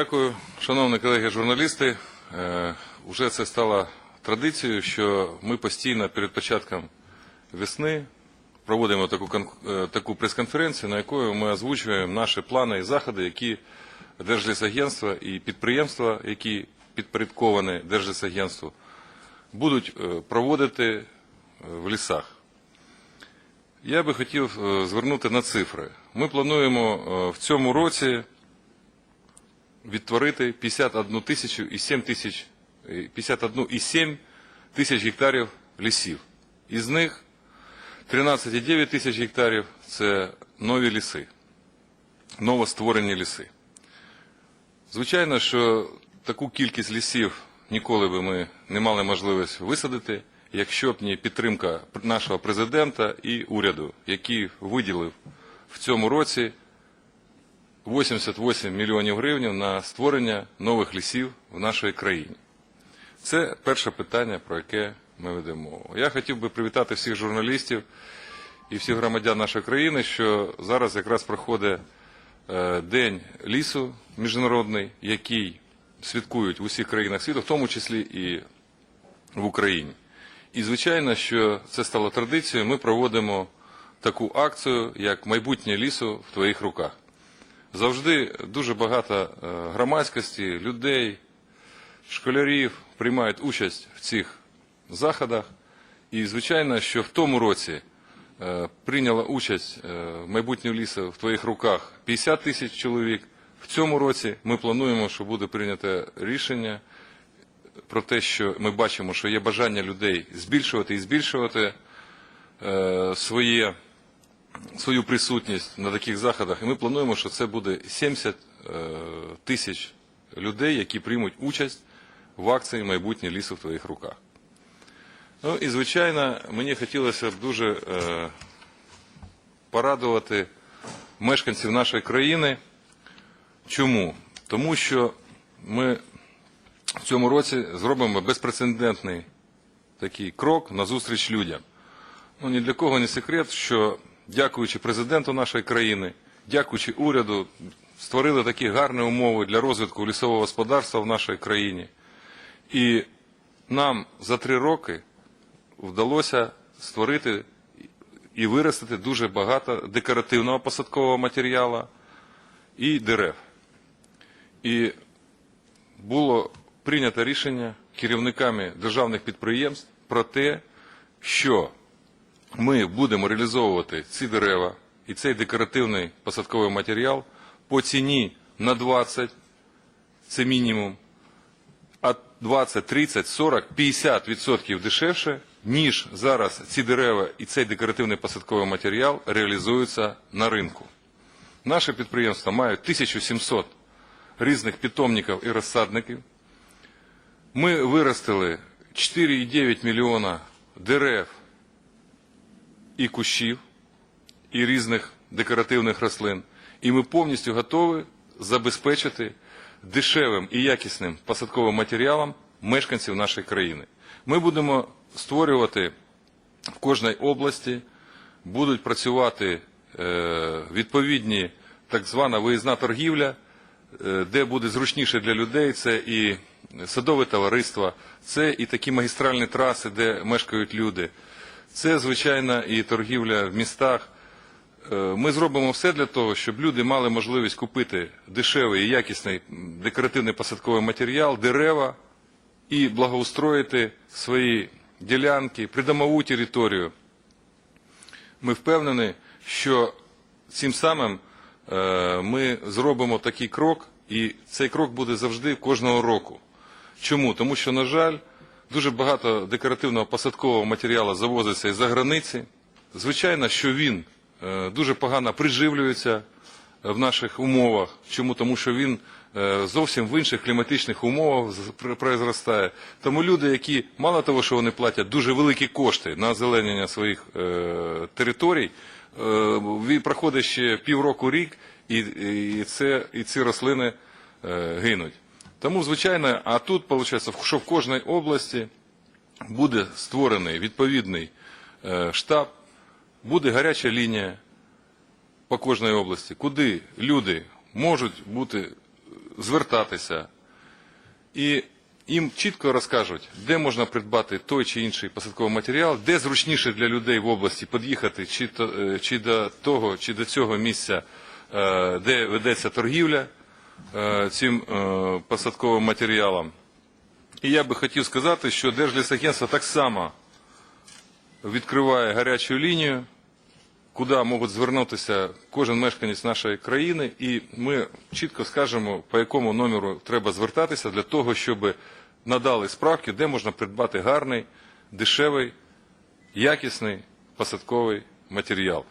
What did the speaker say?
Дякую, шановні колеги журналісти. Е, Уже це стало традицією, що ми постійно перед початком весни проводимо таку, е, таку прес-конференцію, на якої ми озвучуємо наші плани і заходи, які Держлісагентство і підприємства, які підпорядковані Держлісагентству, будуть е, проводити в лісах. Я би хотів звернути на цифри. Ми плануємо в цьому році відтворити 51 тисячу і 7 тисяч, е, 51 і 7 тисяч гектарів лісів. Із них 13,9 тисяч гектарів – це нові ліси, новостворені ліси. Звичайно, що таку кількість лісів ніколи би ми не мали можливість висадити, якщо б не підтримка нашого президента і уряду, який виділив в цьому році 88 мільйонів гривень на створення нових лісів в нашій країні. Це перше питання, про яке ми ведемо мову. Я хотів би привітати всіх журналістів і всіх громадян нашої країни, що зараз якраз проходить е, День лісу міжнародний, який святкують в усіх країнах світу, в тому числі і в Україні. І звичайно, що це стало традицією. Ми проводимо таку акцію, як майбутнє лісу в твоїх руках. Завжди дуже багато е, громадськості, людей, школярів приймають участь в цих заходах. І, звичайно, що в тому році е, прийняла участь е, в майбутнього лісу в твоїх руках 50 тисяч чоловік. В цьому році ми плануємо, що буде прийнято рішення про те, що ми бачимо, що є бажання людей збільшувати і збільшувати своє свою присутність на таких заходах, і ми плануємо, що це буде 70 е, тисяч людей, які приймуть участь в акції майбутнє лісу в твоїх руках. Ну і звичайно, мені хотілося б дуже е, порадувати мешканців нашої країни. Чому? Тому що ми в цьому році зробимо безпрецедентний такий крок назустріч людям. Ну, ні для кого не секрет, що дякуючи президенту нашої країни, дякуючи уряду, створили такі гарні умови для розвитку лісового господарства в нашій країні. І нам за три роки вдалося створити і виростити дуже багато декоративного посадкового матеріалу і дерев. І було прийнято рішення керівниками державних підприємств про те, що ми будемо реалізовувати ці дерева і цей декоративний посадковий матеріал по ціні на 20, це мінімум, а 20, 30, 40, 50 відсотків дешевше, ніж зараз ці дерева і цей декоративний посадковий матеріал реалізуються на ринку. Наші підприємства мають 1700 різних питомників і розсадників. Ми виростили 4,9 мільйона дерев і кущів, і різних декоративних рослин. І ми повністю готові забезпечити дешевим і якісним посадковим матеріалом мешканців нашої країни. Ми будемо створювати в кожній області, будуть працювати е, відповідні так звана виїзна торгівля, е, де буде зручніше для людей. Це і садове товариство, це і такі магістральні траси, де мешкають люди. Це, звичайно, і торгівля в містах. Е, Ми зробимо все для того, щоб люди мали можливість купити дешевий і якісний декоративний посадковий матеріал, дерева і благоустроїти свої ділянки, придомову територію. Ми впевнені, що цим самим е, ми зробимо такий крок, і цей крок буде завжди кожного року. Чому? Тому що, на жаль, дуже багато декоративного посадкового матеріалу завозиться із-за границі. Звичайно, що він е, дуже погано приживлюється в наших умовах. Чому? Тому що він е, зовсім в інших кліматичних умовах произростає. Тому люди, які мало того, що вони платять дуже великі кошти на озеленення своїх е, територій, е, проходить ще півроку рік, і, і, це, і ці рослини е, гинуть. Тому, звичайно, а тут виходить, що в кожній області буде створений відповідний е, штаб, буде гаряча лінія по кожній області, куди люди можуть бути звертатися. І їм чітко розкажуть, де можна придбати той чи інший посадковий матеріал, де зручніше для людей в області під'їхати чи, е, чи до того, чи до цього місця, е, де ведеться торгівля е, цим е, посадковим матеріалом. І я би хотів сказати, що Держлісагентство так само відкриває гарячу лінію, куди можуть звернутися кожен мешканець нашої країни, і ми чітко скажемо, по якому номеру треба звертатися для того, щоб надали справки, де можна придбати гарний, дешевий, якісний посадковий матеріал.